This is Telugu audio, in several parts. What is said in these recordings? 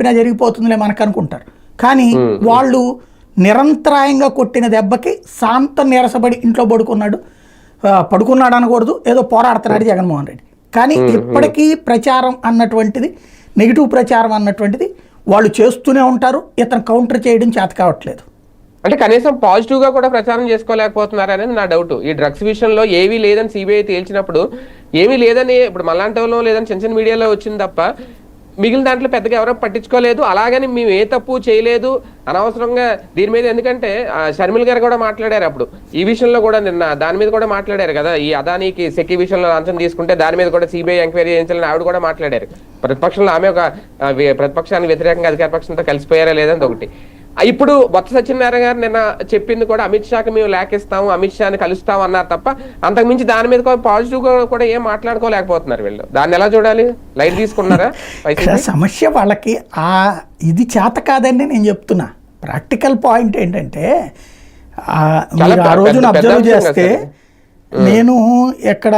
చెప్పినా జరిగిపోతుందిలే మనకు అనుకుంటారు కానీ వాళ్ళు నిరంతరాయంగా కొట్టిన దెబ్బకి శాంతం నీరసపడి ఇంట్లో పడుకున్నాడు. పడుకున్నాడు అనకూడదు ఏదో పోరాడుతున్నాడు జగన్మోహన్ రెడ్డి. కానీ ఇప్పటికీ ప్రచారం అన్నటువంటిది నెగిటివ్ ప్రచారం అన్నటువంటిది వాళ్ళు చేస్తూనే ఉంటారు ఇతను కౌంటర్ చేయడం చేత కావట్లేదు. అంటే కనీసం పాజిటివ్గా కూడా ప్రచారం చేసుకోలేకపోతున్నారు అనేది నా డౌట్. ఈ డ్రగ్స్ విషయంలో ఏవీ లేదని సిబిఐ తేల్చినప్పుడు ఏమీ లేదని ఇప్పుడు మలాంటి వాళ్ళు లేదని చిన్న చిన్న మీడియాలో వచ్చింది తప్ప మిగిలిన దాంట్లో పెద్దగా ఎవరో పట్టించుకోలేదు. అలాగని మేము ఏ తప్పు చేయలేదు. అనవసరంగా దీని మీద ఎందుకంటే ఆ, షర్మిల్ గారు కూడా మాట్లాడారు అప్పుడు. ఈ విషయంలో కూడా నిన్న దాని మీద కూడా మాట్లాడారు కదా. ఈ అదానికి సెక్కి విషయంలో లంచం తీసుకుంటే దాని మీద కూడా సిబిఐ ఎంక్వైరీ చేయించాలని ఆవిడ కూడా మాట్లాడారు. ప్రతిపక్షంలో ఆమె ఒక ప్రతిపక్షానికి వ్యతిరేకంగా అధికార పక్షంతో కలిసిపోయారా లేదని ఒకటి. ఇప్పుడు బొత్స సత్యనారాయణ గారు నిన్న చెప్పింది కూడా అమిత్ షాకి మేము లేఖిస్తాము అమిత్ షాని కలుస్తాము అన్నారు తప్ప అంతకుమించి దాని మీద పాజిటివ్గా కూడా ఏం మాట్లాడుకోలేకపోతున్నారు వీళ్ళు. దాన్ని ఎలా చూడాలి? లైట్ తీసుకున్నారా? సమస్య వాళ్ళకి ఆ ఇది చేత కాదండి నేను చెప్తున్నా. ప్రాక్టికల్ పాయింట్ ఏంటంటే ఆ, రోజున అబ్జర్వ్ చేస్తే నేను ఎక్కడ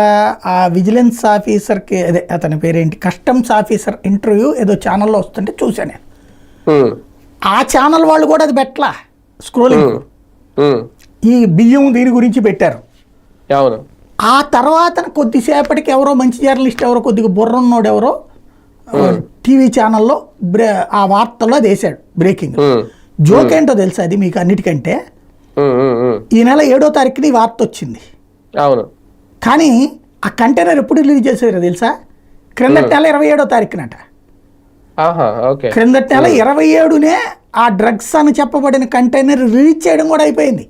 ఆ విజిలెన్స్ ఆఫీసర్కి అదే అతని పేరేంటి కస్టమ్స్ ఆఫీసర్ ఇంటర్వ్యూ ఏదో ఛానల్లో వస్తుంటే చూశాను నేను. ఆ ఛానల్ వాళ్ళు కూడా అది పెట్టలా? స్క్రోలింగ్ ఈ బియ్యం దీని గురించి పెట్టారు. అవును. ఆ తర్వాత కొద్దిసేపటికి ఎవరో మంచి జర్నలిస్ట్ ఎవరో కొద్దిగా బుర్ర ఉన్నోడు ఎవరో టీవీ ఛానల్లో బ్రే ఆ వార్తల్లో అది వేసాడు బ్రేకింగ్ జోక్ ఏంటో తెలుసా అది మీకు అన్నిటికంటే? ఈ నెల ఏడో తారీఖుని ఈ వార్త వచ్చింది. అవును. కానీ ఆ కంటైనర్ ఎప్పుడు రిలీజ్ చేశారో తెలుసా? క్రిందటి నెల ఇరవై ఏడో తారీఖునట. క్రిందటి నెల ఇరవై ఏడునే ఆ డ్రగ్స్ అని చెప్పబడిన కంటైనర్ రిలీజ్ చేయడం కూడా అయిపోయింది.